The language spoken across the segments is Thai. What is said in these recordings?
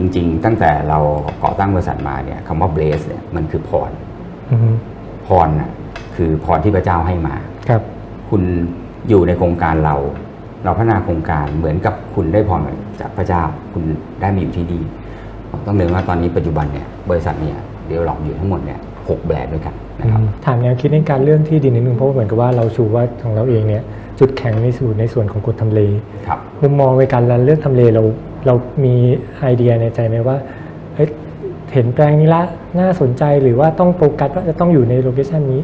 จริง ๆ ตั้งแต่เราก่อตั้งบริษัทมาเนี่ยคำว่าเบสเนี่ยมันคือพรอืมพรน่ะคือพรที่พระเจ้าให้มาครับ คุณอยู่ในโครงการเรา เราพัฒนาโครงการเหมือนกับคุณได้พรมาจากพระเจ้า คุณได้มาอยู่ที่นี่ต้องเรียนว่าตอนนี้ปัจจุบันเนี่ยบริษัทเนี่ยเดเวลลอปอยู่ทั้งหมดเนี่ยหกแบรนด์ด้วยกันนะครับถามแนวคิดในการเรื่องที่ดินนิดนึงเพราะว่าเหมือนกับว่าเราชูว่าของเราเองเนี่ย จุดแข็งในส่วนในส่วนของกฎทำเลครับมุมมองในการเลือกทำเลเราเรามีไอเดียในใจไหมว่าเฮ้ยเห็นแปลงนี้ละน่าสนใจหรือว่าต้องโฟกัสว่าจะต้องอยู่ในโลเคชันนี้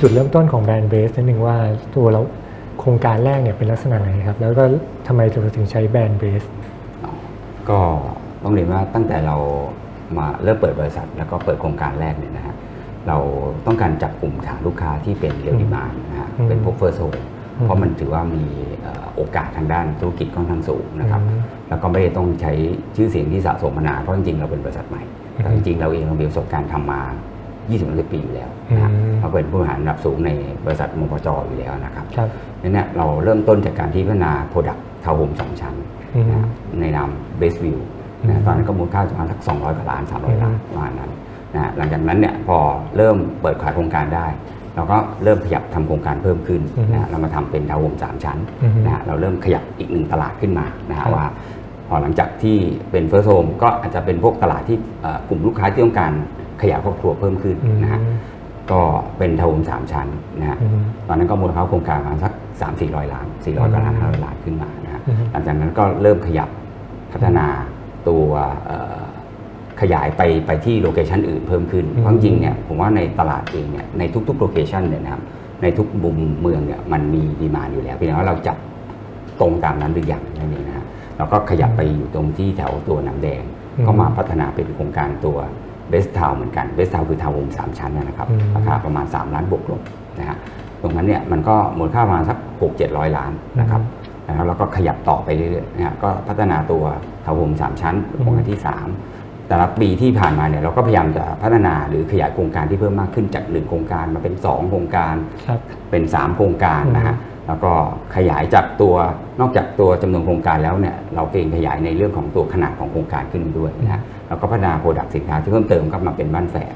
จุดเริ่มต้นของแบรนด์เบสนิดนึงว่าตัวเราโครงการแรกเนี่ยเป็นลักษณะไหนครับ แล้วก็ทำไมเราถึงใช้แบรนด์เบส ก็ต้องเรียนว่าตั้งแต่เรามาเริ่มเปิดบริษัท แล้วก็เปิดโครงการแรกเนี่ยนะฮะเราต้องการจับกลุ่มฐานลูกค้าที่เป็นเรียลดีมานนะฮะอืมเป็นพวกเฟิร์สโซอืมเพราะมันถือว่ามีเอ่อโอกาสทางด้านธุรกิจค่อนข้างสูงนะครับอืมแล้วก็ไม่ได้ต้องใช้ชื่อเสียงที่สะสมมานานเพราะจริงๆเราเป็นบริษัทใหม่อืมแต่จริงๆเราเองเรามีประสบการณ์ทำมา 20ปีอยู่แล้วนะฮะอืมเราเป็นผู้บริหารระดับสูงในบริษัทมปจอยู่แล้วนะครับ ครับ นั่นเนี่ยเราเริ่มต้นจากการที่พัฒนาโปรดักต์ทาวน์โฮมสองชั้นอืมนะในนามเบสวิวอืมนะตอนนั้นก็มูลค่าประมาณสัก200กว่าล้าน 300 ล้านอืมประมาณนั้นนะหลังจากนั้นเนี่ยพอเริ่มเปิดขายโครงการได้ เราก็เริ่มขยับทำโครงการเพิ่มขึ้นนะเรามาทำเป็นทาวน์โฮมสามชั้นอืมนะฮะเราเริ่มขยับอีกหนึ่งตลาดขึ้นมานะครัฮะบว่าพอหลังจากที่เป็นเฟิร์สโฮมก็อาจจะเป็นพวกตลาดที่เอ่อกลุ่มลูกค้าที่ต้องการขยายครอบครัวเพิ่มขึ้นอืมนะฮะ ก็เป็นทาวน์โฮมสามชั้นนะฮะอืมตอนนั้นก็มูลค่าโครงการประมาณสักสามสี่ร้อยล้านสี่ร้อยกว่าล้านอืมห้าร้อยล้านขึ้นมานะฮะอืมหลังจากนั้นก็เริ่มขยับพัฒนาตัวเอ่อขยายไปไปที่โลเคชันอื่นเพิ่มขึ้นอืมเพราะจริงๆเนี่ยผมว่าในตลาดเองเนี่ยในทุกๆโลเคชันเนี่ยนะครับในทุกมุมเมืองเนี่ยมันมีดีมานอยู่แล้วเพียงแต่ว่าเราจับตรงตามนั้นหรือยังนั่นเองนะฮะเราก็ขยับไปอยู่ตรงที่แถวตัวน้ำแดงอืมก็มาพัฒนาเป็นโครงการตัว เบสทาวเหมือนกันเบสทาวคือทาวน์โฮมสามชั้นนะครับอืมราคาประมาณ 3 ล้านบวกลบนะฮะตรงนั้นเนี่ยมันก็มูลค่าประมาณสัก6 7 0 0 ล้านนะครับนะครับแล้วก็ขยับต่อไปเรื่อยๆนะฮะก็พัฒนาตัวทาวน์โฮมสามชั้นโครงการที่ 3 แต่ละปีที่ผ่านมาเนี่ยเราก็พยายามจะพัฒนาหรือขยายโครงการที่เพิ่มมากขึ้นจาก 1 โครงการมาเป็น 2 โครงการครับเป็น 3 โครงการนะฮะ แล้วก็ขยายจากตัวนอกจากตัวจำนวนโครงการแล้วเนี่ยเราเองขยายในเรื่องของตัวขนาดของโครงการขึ้นด้วยนะฮะแล้วก็พัฒนาโปรดักต์สินค้าที่เพิ่มเติมก็มาเป็นบ้านแฝด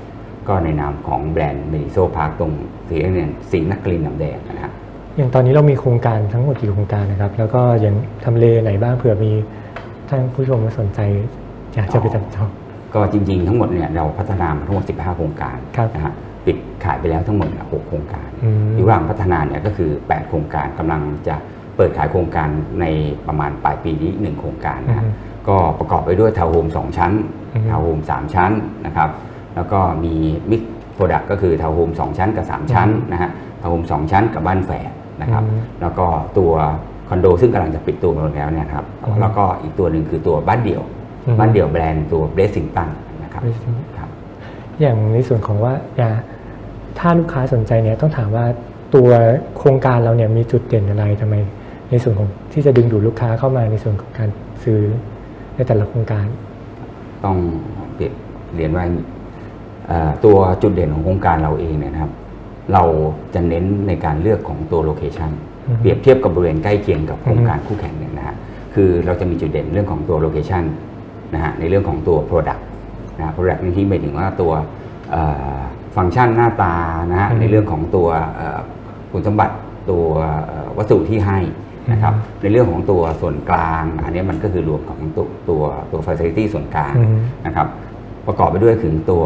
ก็ในนามของแบรนด์เมดิโซพาร์คตรงสีนักเรียนสีนักเรียนน้ำแดงนะฮะอย่างตอนนี้เรามีโครงการทั้งหมดกี่โครงการนะครับ แล้วก็อย่างทำเลไหนบ้างเผื่อมีท่านผู้ชมมาสนใจอยากจะไปจับจองก็จริงๆทั้งหมดเนี่ยเราพัฒนามาทั้งหมด 15 โครงการครับนะฮะ ปิดขายไปแล้วทั้งหมดเนี่ย6โครงการอืมอยู่ระหว่างพัฒนาเนี่ยก็คือ 8 โครงการกำลังจะเปิดขายโครงการในประมาณปลายปีนี้ 1 โครงการนะฮะอืมก็ประกอบไปด้วยทาวน์โฮม2ชั้นอืมทาวน์โฮม3ชั้นนะครับแล้วก็มีมิกโปรดักต์ก็คือทาวน์โฮม2ชั้นกับ 3 ชั้นนะฮะทาวน์โฮม2ชั้นกับบ้านแฝดนะครับอืมแล้วก็ตัวคอนโดซึ่งกำลังจะปิดตัวลงแล้วเนี่ยครับอืมแล้วก็อีกตัวหนึ่งคือตัวบ้านเดี่ยวอืมบ้านเดี่ยวแบรนด์ตัวเบสซิงตันนะครับ Blessing ครับ อย่างในส่วนของว่าอย่าถ้าลูกค้าสนใจเนี่ยต้องถามว่าตัวโครงการเราเนี่ยมีจุดเด่นอะไรทำไม ในส่วนของที่จะดึงดูดลูกค้าเข้ามาในส่วนของการซื้อในแต่ละโครงการ ต้องเปรียบเรียนว่าเอ่อตัวจุดเด่นของโครงการเราเองเนี่ยนะครับ เราจะเน้นในการเลือกของตัวโลเคชันอือฮึเปรียบเทียบกับบริเวณใกล้เคียงกับโครงการคู่แข่งเนี่ยนะฮะคือเราจะมีจุดเด่นเรื่องของตัวโลเคชันนะฮะในเรื่องของตัว Product นะ Product ในที่หมายถึงว่าตัวเอ่อฟังก์ชันหน้าตานะฮะอือฮึในเรื่องของตัวเอ่อคุณสมบัติตัวเอ่อวัสดุที่ให้นะครับในเรื่องของตัวส่วนกลาง อันนี้มันก็คือรวมของตัวตัวตัว facility ส่วนกลางอืมนะครับประกอบไปด้วยถึงตัว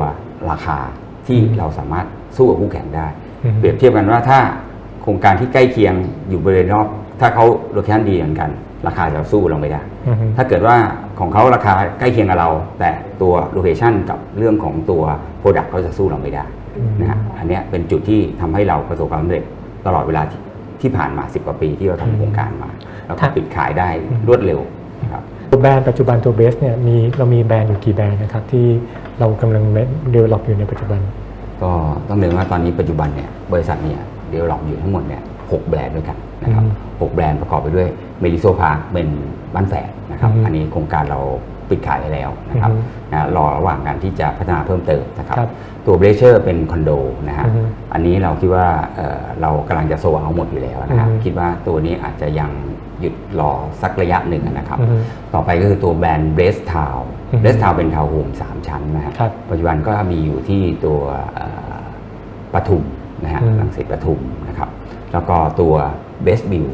ราคาที่อืมเราสามารถสู้กับคู่แข่งได้อืมเปรียบเทียบกันว่าถ้าโครงการที่ใกล้เคียงอยู่บริเวณรอบถ้าเขาโลเคชั่นดีเหมือนกัน ราคาจะสู้เราไม่ได้อืมถ้าเกิดว่าของเขาราคาใกล้เคียงกับเรา แต่ตัวโลเคชันกับเรื่องของตัวโปรดักต์เขาจะสู้เราไม่ได้อืมนะฮะอันเนี้ยเป็นจุดที่ทำให้เราประสบความสำเร็จตลอดเวลาที่ที่ผ่านมา 10 กว่าปีที่เราทำโครงการมา แล้วก็ปิดขายได้รวดเร็วนะครับตัวแบรนด์ปัจจุบันตัวเบสเนี่ยมีเรามีแบรนด์อยู่กี่แบรนด์นะครับที่เรากำลังเดเวล็อปอยู่ในปัจจุบัน ก็ต้องเรียนว่าตอนนี้ปัจจุบันเนี่ยบริษัทเนี่ยเดเวลลอปอยู่ทั้งหมดเนี่ย หกแบรนด์ด้วยกันนะครับอืมหกแบรนด์ประกอบไปด้วยเมดิโซพาร์เป็นบ้านแฝดนะครับอืมอันนี้โครงการเราปิดขายไปแล้วนะครับอือฮึนะรอระหว่างการที่จะพัฒนาเพิ่มเติมนะครับครับตัวเบรเชอร์เป็นคอนโดนะฮะอือฮึอันนี้เราคิดว่าเอ่อเรากำลังจะโซเอาหมดอยู่แล้วนะฮะอือฮึคิดว่าตัวนี้อาจจะยังหยุดรอสักระยะหนึ่งนะครับอือฮึต่อไปก็คือตัวแบรนด์เบรสทาวอือฮึเบรสทาวเป็นทาวน์โฮมสามชั้นนะฮะครับปัจจุบันก็มีอยู่ที่ตัวเอ่อปทุมนะฮะอืมรังสิตปทุมนะครับ แล้วก็ตัวเบสบิว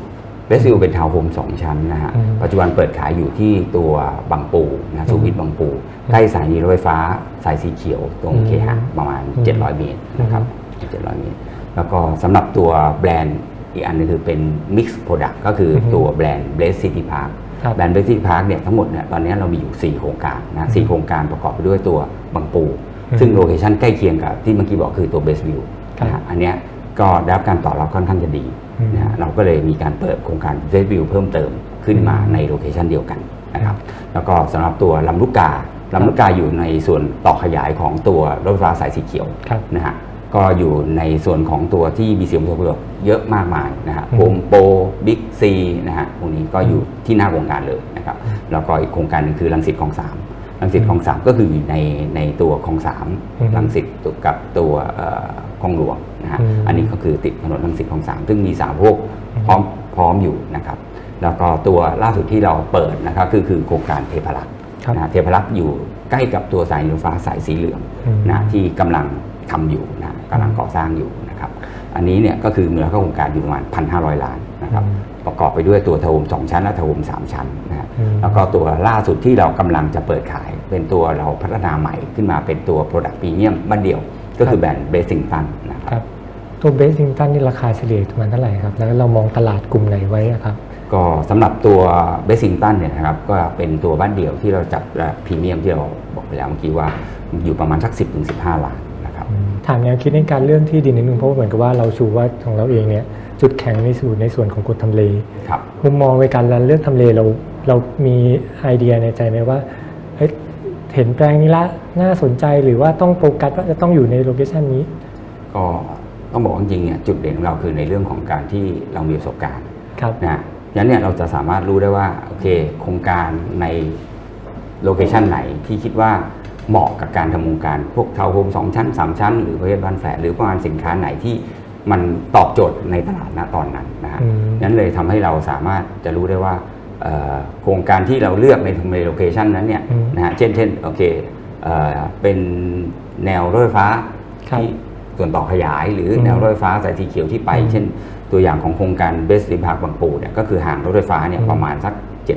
เบสบิวเป็นทาวน์โฮมสองชั้นนะฮะอืมปัจจุบันเปิดขายอยู่ที่ตัวบางปูนะสุวิทย์บางปู ใกล้สถานีรถไฟฟ้าสายสีเขียวตรงอืมเคหะประมาณอืม700 เมตรนะครับ 700 เมตร แล้วก็สำหรับตัวแบรนด์อีกอันหนึงคือเป็น Mix Product ก็คือออฮึตัวแบรนด์ b l a z e City Park ครับแบรนด์ b l a z e City Park เนี่ยทั้งหมดเนี่ยตอนนี้เรามีอยู่ 4 โครงการนะสี่โครงการประกอบไปด้วยตัวบางปูอืมซึ่งโลเคชั่นใกล้เคียงกับที่เมื่อกี้บอกคือตัว Best View ครับนะฮะอันเนี้ย ก็ได้รับการตอบรับค่อนข้างจะดีอืมนะฮะเราก็เลยมีการเปิดโครงการ Best View เพิ่มเติมขึ้นมาอืมในโลเคชั่นเดียวกันนะครับแล้วก็สำหรับตัวลำลูกกาลำลูกกาอยู่ในส่วนต่อขยายของตัวรถไฟฟ้าสายสีเขียวครับนะฮะก็อยู่ในส่วนของตัวที่มีเสียงประโยชน์เยอะมากมายนะฮะอืมโฮมโปรบิ๊กซีนะฮะพวกนี้ก็อยู่ที่หน้าโครงการเลยนะครับแล้วก็อีกโครงการหนึงคือลังสิตคลองสาม ลังสิตคลองสามก็คืออยู่ในในตัวคลองสามอืมลังสิตกับตัวเอ่อคลองหลวงนะฮะอืมอันนี้ก็คือติดถนนลังสิตคลองสามซึ่งมีสามพวกอืมพร้อมพร้อมอยู่นะครับแล้วก็ตัวล่าสุดที่เราเปิดนะครับคือคือโครงการเทพรักษ์ครับนะฮะเทพรักษ์อยู่ใกล้กับตัวสายรถไฟฟ้าสายสีเหลืองอืมนะที่กำลังทำอยู่นะกำลังก่อสร้างอยู่นะครับ อันนี้เนี่ยก็คือมูลค่าโครงการอยู่ประมาณ1,500ล้านนะครับอืมประกอบไปด้วยตัวทาวมสองชั้นและทาวมสามชั้นนะฮะอืมแล้วก็ตัวล่าสุดที่เรากำลังจะเปิดขาย เป็นตัวเราพัฒนาใหม่ขึ้นมาเป็นตัว Product Premium บ้านเดียว ก็คือแบรนด์เบสิงตันนะคครับรับตัวเบสซิงตันนี่ราคาเฉลี่ยประมาณเท่าไหร่ครับ แล้วเรามองตลาดกลุ่มไหนไว้อะครับ ก็สำหรับตัวเบสิงตันเนี่ยนะครับก็เป็นตัวบ้านเดี่ยวที่เราจับพรีเมียมที่เราบอกไปแล้วเมื่อกี้ว่าอยู่ประมาณสัก 10-15 ล้านนะครับถามแนวคิดในการเรื่องที่ดินนิดนึงเพราะว่าเหมือนกับว่าเราชูว่าของเราเองเนี่ยจุดแข็งในส่วนในส่วนของกฎทำเลครับมุมมองในการเลือกทำเลเราเรามีไอเดียในใจไหมว่า เฮ้ยเห็นแปลงนี้ละน่าสนใจหรือว่าต้องโฟกัสว่าจะต้องอยู่ในโลเคชันนี้ ก็ต้องบอกว่าจริงๆเนี่ยจุดเด่นของเราคือในเรื่องของการที่เรามีประสบการณ์ครับนะฉะนั้นเนี่ยเราจะสามารถรู้ได้ว่าโอเคโครงการในโลเคชันไหนที่คิดว่าเหมาะกับการทำโครงการ พวกทาวน์โฮมสองชั้น3ชั้น หรือประเภทบ้านแฝดหรือประมาณสินค้าไหนที่มันตอบโจทย์ในตลาดณตอนนั้นนะฮะอืมนั้นเลยทำให้เราสามารถจะรู้ได้ว่าเอ่อ โครงการที่เราเลือกในในโลเคชันนั้นเนี่ยอืมนะฮะเช่นเช่นโอเคเอ่อเป็นแนวรถไฟฟ้าครับที่ส่วนต่อขยาย หรืออมแนวรถไฟฟ้าสายสีเขียวที่ไปอืมเช่นตัวอย่างของโครงการเบสติพาร์คบางปูเนี่ยก็คือห่างรถไฟฟ้าเนี่ยอืมประมาณสัก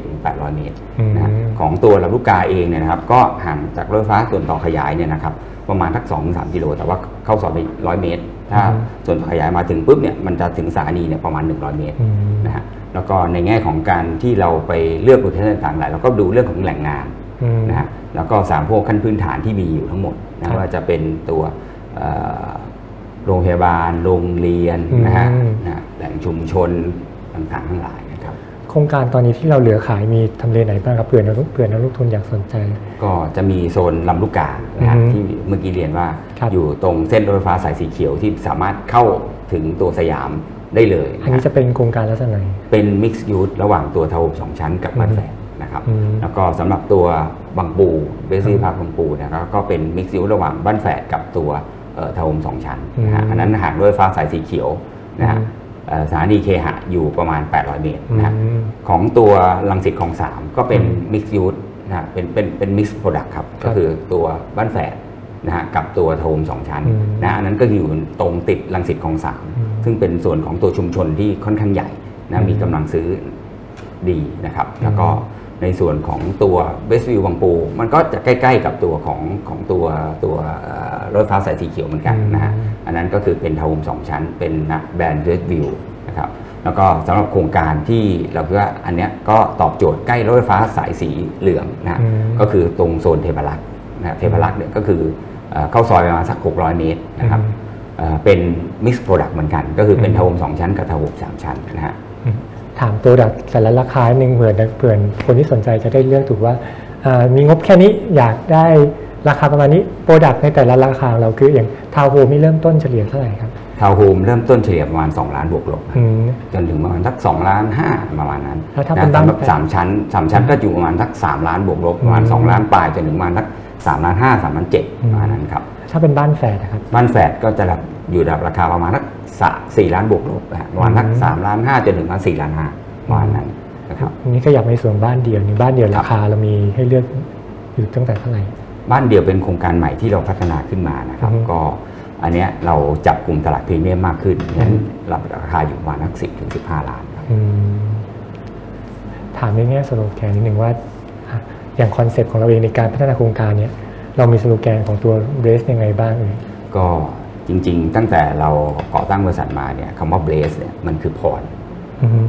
7-800 เมตรอืมนะฮะของตัวลำลูกกาเองเนี่ยนะครับก็ห่างจากรถไฟฟ้าส่วนต่อขยายเนี่ยนะครับประมาณสัก2-3กิโลแต่ว่าเข้าซอยไป100 เมตร ถ้าอืมส่วนต่อขยายมาถึงปุ๊บเนี่ยมันจะถึงสถานีเนี่ยประมาณ 100 เมตรอืมนะฮะแล้วก็ในแง่ของการที่เราไปเลือกโลเคชั่นต่างๆหลายเราก็ดูเรื่องของแหล่งงานอืมนะฮะแล้วก็สามพวกขั้นพื้นฐานที่มีอยู่ทั้งหมดครันะบว่าจะเป็นตัวเอ่อโรงพยาบาล โรงเรียนนะฮะอืมนะแหล่งชุมชนต่างๆทั้งหลายนะครับ โครงการตอนนี้ที่เราเหลือขายมีทำเลไหนบ้างครับเผื่อนักลงเผื่อนักลงทุนอยากสนใจ ก็จะมีโซนลำลูกกานะฮะอือฮึที่เมื่อกี้เรียนว่าครับ อยู่ตรงเส้นรถไฟฟ้าสายสีเขียวที่สามารถเข้าถึงตัวสยามได้เลยอันนี้นะจะเป็นโครงการลักษณะไหน เป็นมิกซ์ยูทระหว่างตัวทาวน์สองชั้นกับบ้านแฝดนะครับ อืมแล้วก็สำหรับตัวบางปูเบสซี่พาร์คบางปูนะครับก็เป็นมิกซ์ยูทระหว่างบ้านแฝดกับตัวเอ่อทาวน์สองชั้นนะฮะอืมอันนั้นห่างรถไฟฟ้าสายสีเขียวนะฮะอืมเอ่อ สถานีเคหะอยู่ประมาณ 800 เมตรนะฮะอืมของตัวลังสิตของสามก็เป็นอืมมิกซ์ยูทนะฮะเป็นเป็นเป็นมิกซ์โปรดักต์ครับครับ ก็คือตัวบ้านแฝดนะฮะกับตัวโทมสองชั้นอืมนะอันนั้นก็อยู่ตรงติดลังสิตของสามอืมซึ่งเป็นส่วนของตัวชุมชนที่ค่อนข้างใหญ่อืนะมมีกำลังซื้อดีนะครับอืมแล้วก็ ในส่วนของตัวเบสวิวบางปู มันก็จะใกล้ๆกับตัวของของตัวตัวเอ่อรถไฟฟ้าสายสีเขียวเหมือนกันนะฮะอืมอันนั้นก็คือเป็นทาวน์โฮมสองชั้น เป็นนะแบรนด์เรดวิวนะครับแล้วก็สำหรับโครงการที่เราคิดว่าอันเนี้ยก็ตอบโจทย์ใกล้รถไฟฟ้าสายสีเหลืองนะฮะอืมก็คือตรงโซนเทพารักษ์นะฮะเทพารักษ์เนี่ยก็คือเอ่อเข้าซอยประมาณสัก 600 เมตรนะครับอืมเอ่อเป็นมิกซ์โปรดักต์เหมือนกัน ก็คือเป็นอืมทาวน์โฮมสองชั้นกับทาวน์โฮมสามชั้นนะฮะ ถามโปรดักต์แต่ละราคาหนึ่งเผื่อเผื่อคนที่สนใจจะได้เลือกถูกว่าอ่ามีงบแค่นี้อยากได้ราคาประมาณนี้โปรดักต์ในแต่ละราคาของเราคืออย่างทาวโฮมนี่เริ่มต้นเฉลี่ยเท่าไหร่ครับทาวน์โฮมเริ่มต้นเฉลี่ยประมาณ 2 ล้านบวกลบอืมจนถึงประมาณสัก2ล้าน5ประมาณนั้นแล้วถ้าเป็นนะบ้านสำหรับแฝดสามชั้นสามชั้นก็อยู่ประมาณสัก3ล้านบวกลบประมาณอืม2ล้านปลายจนถึงประมาณสัก3ล้าน5 3ล้าน7อืมประมาณนั้นครับ ถ้าเป็นบ้านแฝดนะครับบ้านแฝดก็จะอยู่ระดับราคาประมาณสักสะสี่ล้านบวกลบนะฮะประมาณสักอืมสามล้านห้าจนถึงประมาณสี่ล้านห้าประมาณนั้นนะครับอันนี้ก็อยากในส่วนบ้านเดียวนี่บ้านเดียวราคาเรามีให้เลือกอยู่ตั้งแต่เท่าไหร่บ้านเดียวเป็นโครงการใหม่ที่เราพัฒนาขึ้นมานะครับอือฮึก็อันเนี้ยเราจับกลุ่มตลาดพรีเมียมมากขึ้นฉะนั้นอือฮึรับราคาอยู่ประมาณสักสิบถึงสิบห้าล้านครับอืมถามในแง่สโลแกนนิดหนึ่งว่าอะอย่างคอนเซปต์ของเราเองในการพัฒนาโครงการเนี่ย เรามีสโลแกนของตัวเบสยังไงบ้างเอ่ยก็จริง ๆ ตั้งแต่เราก่อตั้งบริษัทมาเนี่ยคำว่าเบสเนี่ยมันคือพรอืม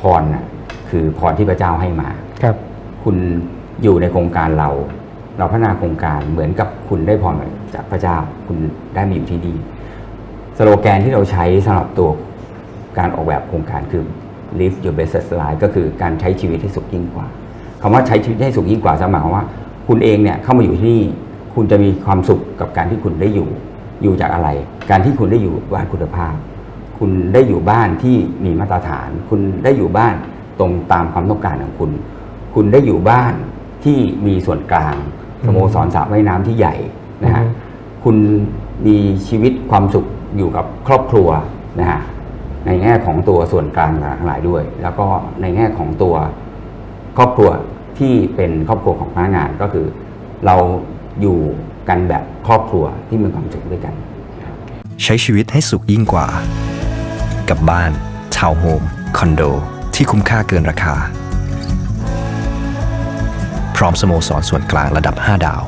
พรน่ะคือพรที่พระเจ้าให้มา ครับคุณอยู่ในโครงการเรา เราพัฒนาโครงการเหมือนกับคุณได้พรมาจากพระเจ้าคุณได้มาอยู่ที่นี่สโลแกนที่เราใช้สำหรับตัวการออกแบบโครงการคือ live your best life ก็คือการใช้ชีวิตให้สุขยิ่งกว่าคำว่าใช้ชีวิตให้สุขยิ่งกว่าจะหมายความว่า คุณเองเนี่ยเข้ามาอยู่ที่นี่ คุณจะมีความสุขกับการที่คุณได้อยู่ อยู่จากอะไร การที่คุณได้อยู่บ้านคุณภาพ คุณได้อยู่บ้านที่มีมาตรฐาน คุณได้อยู่บ้านตรงตามความต้องการของคุณ คุณได้อยู่บ้านที่มีส่วนกลางสโมสรสระว่ายน้ำที่ใหญ่นะฮะคุณมีชีวิตความสุขอยู่กับครอบครัวนะฮะในแง่ของตัวส่วนกลางทั้งหลายด้วย แล้วก็ในแง่ของตัวครอบครัวที่เป็นครอบครัวของพนักงานก็คือ เรา อยู่กันแบบครอบครัวที่มีความสุขด้วยกัน ใช้ชีวิตให้สุขยิ่งกว่า กับบ้านทาวน์โฮมคอนโด ที่คุ้มค่าเกินราคา พร้อมสโมสรส่วนกลางระดับ 5 ดาว